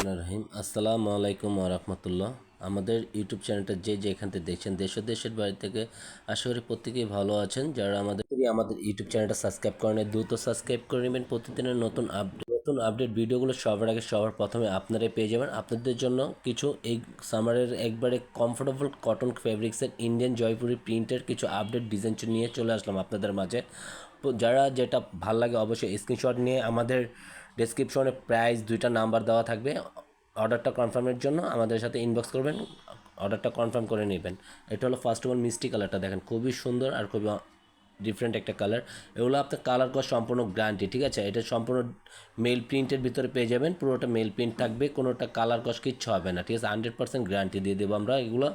রহমান রহিম। আসসালামু আলাইকুম রহমতুল্লাহ। আমাদের ইউটিউব চ্যানেলটা যে যে এখান থেকে দেখছেন, দেশ দেশের বাড়ি থেকে আশা করি প্রত্যেকেই ভালো আছেন। যারা আমাদের আমাদের ইউটিউব চ্যানেলটা সাবস্ক্রাইব করেন দ্রুত সাবস্ক্রাইব করে নেবেন। প্রতিদিনের নতুন আপডেট নতুন আপডেট ভিডিওগুলো সবার আগে, সবার প্রথমে আপনারাই পেয়ে যাবেন। আপনাদের জন্য কিছু এই সামারের একবারে কমফোর্টেবল কটন ফেব্রিক্সের ইন্ডিয়ান জয়পুরি প্রিন্টের কিছু আপডেট ডিজাইন নিয়ে চলে আসলাম আপনাদের মাঝে। যারা যেটা ভালো লাগে অবশ্যই স্ক্রিনশট নিয়ে আমাদের ডেসক্রিপশনে প্রাইস দুইটা নাম্বার দেওয়া থাকবে। অর্ডারটা কনফার্মের জন্য আমাদের সাথে ইনবক্স করবেন অর্ডারটা কনফার্ম করে নেবেন। এটা হলো ফার্স্ট অফ অল মিষ্টি কালারটা দেখেন, খুবই সুন্দর আর খুবই ডিফারেন্ট একটা কালার এগুলো আপনার কালার করা সম্পূর্ণ গ্যারান্টি ঠিক আছে? এটা সম্পূর্ণ মেল প্রিন্টের ভিতরে পেয়ে যাবেন, পুরোটা মেল প্রিন্ট থাকবে, কোনোটা কালার কস কিচ্ছু হবে না, ঠিক আছে? হান্ড্রেড পার্সেন্ট গ্যারান্টি দিয়ে দেবো আমরা এগুলো।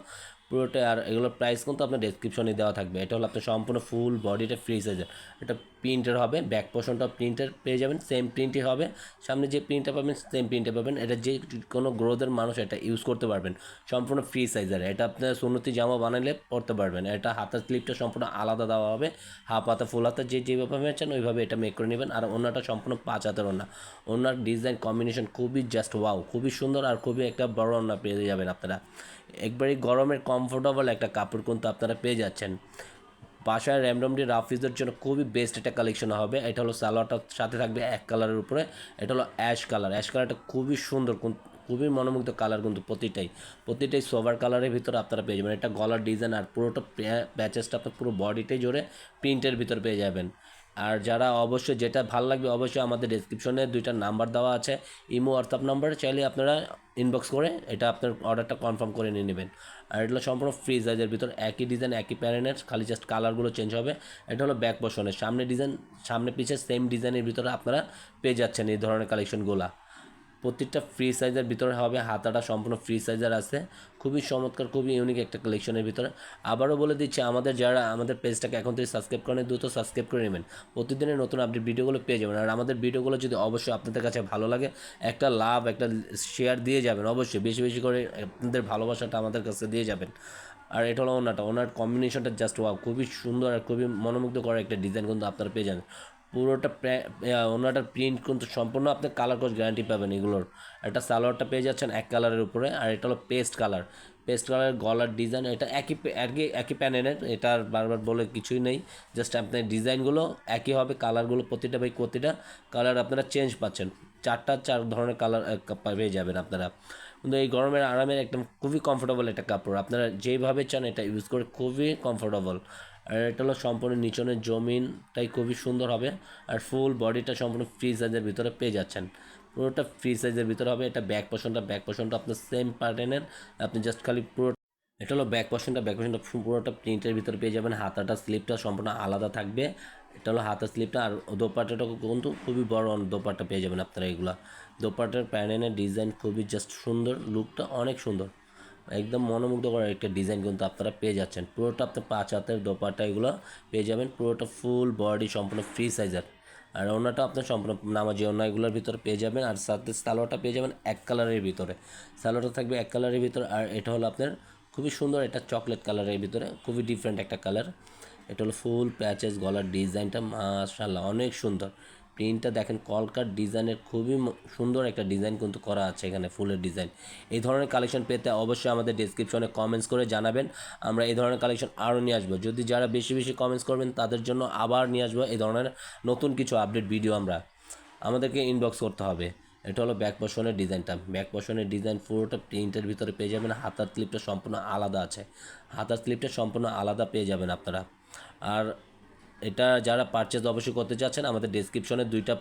পুরোটা আর এগুলোর প্রাইস কিন্তু আপনার ডেসক্রিপশনে দেওয়া থাকবে। এটা হলো আপনার সম্পূর্ণ ফুল বডিটা ফ্রি সাইজের এটা প্রিন্টের হবে ব্যাক পোর্শনটা প্রিন্টের পেয়ে যাবেন সেম প্রিন্টই হবে। সামনে যে প্রিন্টটা পাবেন সেম প্রিন্টে পাবেন। এটা যে কোনো গ্রোথের মানুষ এটা ইউজ করতে পারবেন। সম্পূর্ণ ফ্রি সাইজের এটা আপনার সুন্নতি জামা বানাইলে পরতে পারবেন। এটা হাতের স্লিপটা সম্পূর্ণ আলাদা দেওয়া হবে। হাফ হাতা ফুল হাতা, যে যেভাবে চান, ওইভাবে এটা মেক করে নেবেন। আর অন্যটা সম্পূর্ণ পাঁচ হাতের ওনা ওনার ডিজাইন কম্বিনেশন খুবই জাস্ট ওয়াও খুবই সুন্দর আর খুবই একটা বড় ওনা পেয়ে যাবেন আপনারা। একবারই গরমের কমফোর্টেবল একটা কাপড় কিন্তু আপনারা পেয়ে যাচ্ছেন। বাসায় র্যামডমডি রাফিজের জন্য খুবই বেস্ট একটা কালেকশন হবে। এটা হলো সালোয়ারটার সাথে থাকবে এক কালারের উপরে। এটা হলো অ্যাশ কালার অ্যাশ কালারটা খুবই সুন্দর খুবই মনোমুগ্ধ কালার কিন্তু প্রতিটাই। প্রতিটাই সোভার কালারের ভিতরে আপনারা পেয়ে যাবেন। এটা গলার ডিজাইন আর পুরোটা প্যাচেসটা আপনার পুরো বডিটাই জোরে প্রিন্টের ভিতর পেয়ে যাবেন। আর যারা অবশ্যই যেটা ভালো লাগবে অবশ্যই আমাদের ডিসক্রিপশনে দুইটা নাম্বার দেওয়া আছে, ইমো হোয়াটসঅ্যাপ নাম্বার চাইলে আপনারা ইনবক্স করে এটা আপনার অর্ডারটা কনফার্ম করে নিয়ে নেবেন। আর এটা হলো সম্পূর্ণ ফ্রি সাইজের ভিতর, একই ডিজাইন একই প্যারেনের খালি জাস্ট কালারগুলো চেঞ্জ হবে। এটা হলো ব্যাক পোর্শনের সামনে ডিজাইন সামনে পিছিয়ে সেম ডিজাইনের ভিতরে আপনারা পেয়ে যাচ্ছেন এই ধরনের কালেকশনগুলা প্রত্যেকটা ফ্রি সাইজের ভিতরে হবে, হাতাটা সম্পূর্ণ ফ্রি সাইজের আছে। খুবই চমৎকার, খুবই ইউনিক একটা কালেকশনের ভিতরে। আবারও বলে দিচ্ছি, আমাদের যারা, আমাদের পেজটাকে এখন থেকে সাবস্ক্রাইব করেন, দ্রুত সাবস্ক্রাইব করে নেবেন। প্রতিদিনের নতুন আপডেট ভিডিওগুলো পেয়ে যাবেন। আর আমাদের ভিডিওগুলো যদি অবশ্যই আপনাদের কাছে ভালো লাগে, একটা লাভ, একটা শেয়ার দিয়ে যাবেন, অবশ্যই। বেশি বেশি করে আপনাদের ভালোবাসাটা আমাদের কাছে দিয়ে যাবেন। আর এটা হলো ওনাটা ওনার কম্বিনেশনটা জাস্ট ওয়াও খুবই সুন্দর আর খুবই মনোমুগ্ধ করা একটা ডিজাইন কিন্তু আপনারা পেয়ে যান পুরোটা ওনাটার প্রিন্ট কিন্তু সম্পূর্ণ আপনি কালার কোচ গ্যারান্টি পাবেন এগুলোর। একটা সালোয়ারটা পেয়ে যাচ্ছেন এক কালারের উপরে, আর এটা হলো পেস্ট কালার পেস্ট কালারের গলার ডিজাইন এটা একই একই একই প্যানেলের এটার বারবার বলে কিছুই নেই। জাস্ট আপনার ডিজাইনগুলো একই হবে কালারগুলো প্রতিটা বাই প্রতিটা কালার আপনারা চেঞ্জ পাচ্ছেন। চারটা, চার ধরনের কালার পেয়ে যাবেন আপনারা। কিন্তু এই গরমের আরামের একদম খুবই কমফোর্টেবল একটা কাপড়। আপনারা যেইভাবে চান এটা ইউজ করে খুবই কমফোর্টেবল আর এটা হলো সম্পূর্ণ নিচনের জমিনটাই খুবই সুন্দর হবে। আর ফুল বডিটা সম্পূর্ণ ফ্রি সাইজের ভিতরে পেয়ে যাচ্ছেন। পুরোটা ফ্রি সাইজের ভিতরে হবে। এটা ব্যাক পোর্শনটা ব্যাক পোর্শনটা আপনার সেম প্যাটার্নের আপনি জাস্ট খালি পুরো এটা হলো ব্যাক পোর্শনটা ব্যাক পোর্শনটা পুরোটা প্রিন্টের ভিতরে পেয়ে যাবেন। হাতাটা স্লিপটা সম্পূর্ণ আলাদা থাকবে। এটা হলো হাতের স্লিপটা আর দোপাটাটা কিন্তু খুবই বড় দোপাট্টা পেয়ে যাবেন আপনারা এগুলো। দোপাটার প্যাটার্নের ডিজাইন খুবই জাস্ট সুন্দর লুকটা অনেক সুন্দর। একদম মনোমুগ্ধ করার একটা ডিজাইন কিন্তু আপনারা পেয়ে যাচ্ছেন। পুরোটা আপনার পাঁচ হাতের দোপাটা এগুলো পেয়ে যাবেন। পুরোটা ফুল বডি সম্পূর্ণ ফ্রি সাইজের আর ওনাটা আপনার সম্পূর্ণ নামাজি ওনা এগুলোর ভিতরে পেয়ে যাবেন। আর সাথে সালোয়ারটা পেয়ে যাবেন এক কালারের ভিতরে। সালোয়ারটা থাকবে এক কালারের ভিতরে। আর এটা হলো আপনার খুবই সুন্দর এটা চকলেট কালারের ভিতরে। খুবই ডিফারেন্ট একটা কালার এটা হলো ফুল প্যাচেস গলার ডিজাইনটা মাশাল্লাহ অনেক সুন্দর। প্রিন্টটা দেখেন, কলকার ডিজাইনের খুবই সুন্দর একটা ডিজাইন কিন্তু করা আছে এখানে, ফুলের ডিজাইন। এই ধরনের কালেকশন পেতে অবশ্যই আমাদের ডিসক্রিপশনে কমেন্টস করে জানাবেন। আমরা এই ধরনের কালেকশন আরও নিয়ে আসব। যদি যারা বেশি বেশি কমেন্টস করবেন, তাদের জন্য আবার নিয়ে আসব এই ধরনের নতুন কিছু আপডেট ভিডিও আমরা। আমাদেরকে ইনবক্স করতে হবে। এটা হলো ব্যাক পোর্শনের ডিজাইনটা ব্যাক পোর্শনের ডিজাইন পুরোটা প্রিন্টের ভিতরে পেয়ে যাবেন। হাতার স্লিপটা সম্পূর্ণ আলাদা আছে। হাতার স্লিপটা সম্পূর্ণ আলাদা পেয়ে যাবেন আপনারা। আর এটা যারা পারচেজ অবশ্যই করতে চাচ্ছেন, আমাদের ডিসক্রিপশনে দুইটা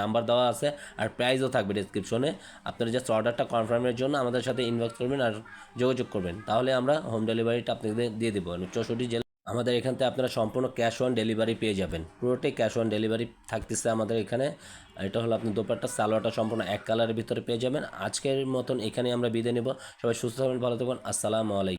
নাম্বার দেওয়া আছে আর প্রাইসও থাকবে ডিসক্রিপশনে আপনারা জাস্ট অর্ডারটা কনফার্মের জন্য আমাদের সাথে ইনবক্স করবেন আর যোগাযোগ করবেন। তাহলে আমরা হোম ডেলিভারিটা আপনাদের দিয়ে দেবো। চৌষট্টি জেলা আমাদের এখান থেকে আপনারা সম্পূর্ণ ক্যাশ অন ডেলিভারি পেয়ে যাবেন। পুরোটাই ক্যাশ অন ডেলিভারি থাকতেছে আমাদের এখানে। এটা হলো আপনি দোপারটা সালোয়ারটা সম্পূর্ণ এক কালারের ভিতরে পেয়ে যাবেন। আজকের মতন এখানে আমরা বিদায় নেব। সবাই সুস্থ থাকবেন, ভালো থাকবেন। আসসালামু আলাইকুম।